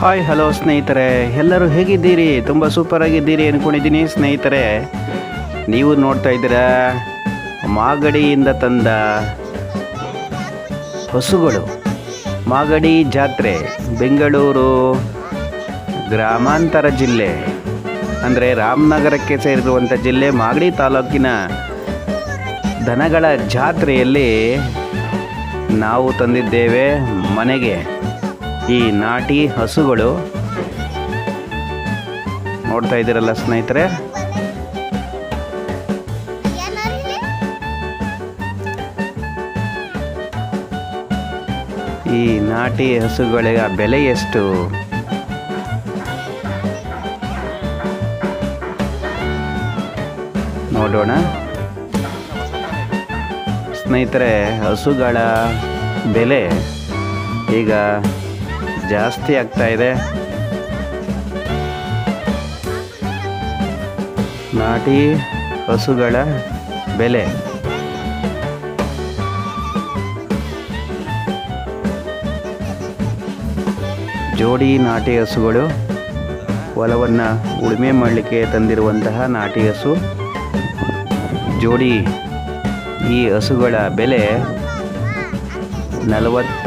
Hi hello ಸ್ನೇಹಿತರೆ. ಎಲ್ಲರೂ ಹೇಗಿದ್ದೀರಿ? ತುಂಬ ಸೂಪರ್ ಆಗಿದ್ದೀರಿ ಅಂದ್ಕೊಂಡಿದ್ದೀನಿ ಸ್ನೇಹಿತರೆ, ನೀವು ನೋಡ್ತಾ ಇದ್ದೀರಾ? ಮಾಗಡಿಯಿಂದ ತಂದ ಹಸುಗಳು. ಮಾಗಡಿ ಜಾತ್ರೆ, ಬೆಂಗಳೂರು ಗ್ರಾಮಾಂತರ ಜಿಲ್ಲೆ. ಅಂದರೆ ರಾಮನಗರಕ್ಕೆ ಸೇರಿರುವಂಥ ಜಿಲ್ಲೆ, ಮಾಗಡಿ ತಾಲೂಕಿನ ದನಗಳ ಜಾತ್ರೆಯಲ್ಲಿ ನಾವು ತಂದಿದ್ದೇವೆ ಮನೆಗೆ. ಈ ನಾಟಿ ಹಸುಗಳು ನೋಡ್ತಾ ಇದ್ದೀರಲ್ಲ ಸ್ನೇಹಿತರೆ? ಈ ನಾಟಿ ಹಸುಗಳ ಬೆಲೆ ಎಷ್ಟು? ನೋಡೋಣ. ಸ್ನೇಹಿತರೆ, ಹಸುಗಳ ಬೆಲೆ ಈಗ ಜಾಸ್ತಿ ಆಗ್ತಾ ಇದೆ. ನಾಟಿ ಹಸುಗಳ ಬೆಲೆ. ಜೋಡಿ ನಾಟಿ ಹಸುಗಳು ಹೊಲವನ್ನು ಉಳುಮೆ ಮಾಡಲಿಕ್ಕೆ ತಂದಿರುವಂತಹ ನಾಟಿ ಹಸು. ಜೋಡಿ ಈ ಹಸುಗಳ ಬೆಲೆ ನಲವತ್ತ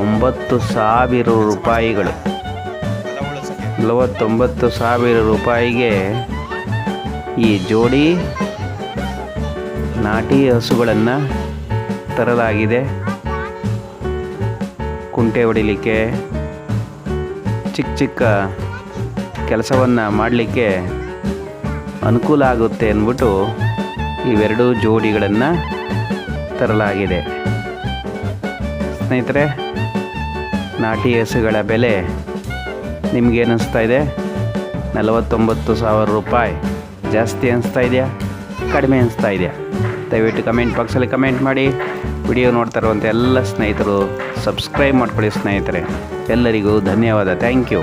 ಒಂಬತ್ತು ಸಾವಿರ ರೂಪಾಯಿಗಳು. ನಲವತ್ತೊಂಬತ್ತು ಸಾವಿರ ರೂಪಾಯಿಗೆ ಈ ಜೋಡಿ ನಾಟಿ ಹಸುಗಳನ್ನು ತರಲಾಗಿದೆ. ಕುಂಟೆ ಹೊಡಿಲಿಕ್ಕೆ ಚಿಕ್ಕ ಚಿಕ್ಕ ಕೆಲಸವನ್ನು ಮಾಡಲಿಕ್ಕೆ ಅನುಕೂಲ ಆಗುತ್ತೆ ಅಂದ್ಬಿಟ್ಟು ಇವೆರಡೂ ಜೋಡಿಗಳನ್ನು ತರಲಾಗಿದೆ. ಸ್ನೇಹಿತರೆ, ನಾಟಿ ಹಸುಗಳ ಬೆಲೆ ನಿಮಗೆ ಅನಿಸ್ತಾ ಇದೆ? ನಲವತ್ತೊಂಬತ್ತು ಸಾವಿರ ರೂಪಾಯಿ. ಜಾಸ್ತಿ ಅನಿಸ್ತಾ ಇದೆಯಾ? ಕಡಿಮೆ ಅನಿಸ್ತಾ ಇದೆಯಾ? ದಯವಿಟ್ಟು ಕಮೆಂಟ್ ಬಾಕ್ಸಲ್ಲಿ ಕಮೆಂಟ್ ಮಾಡಿ. ವಿಡಿಯೋ ನೋಡ್ತಾ ಇರುವಂಥ ಎಲ್ಲ ಸ್ನೇಹಿತರು ಸಬ್ಸ್ಕ್ರೈಬ್ ಮಾಡ್ಕೊಳ್ಳಿ ಸ್ನೇಹಿತರೆ. ಎಲ್ಲರಿಗೂ ಧನ್ಯವಾದ. Thank you.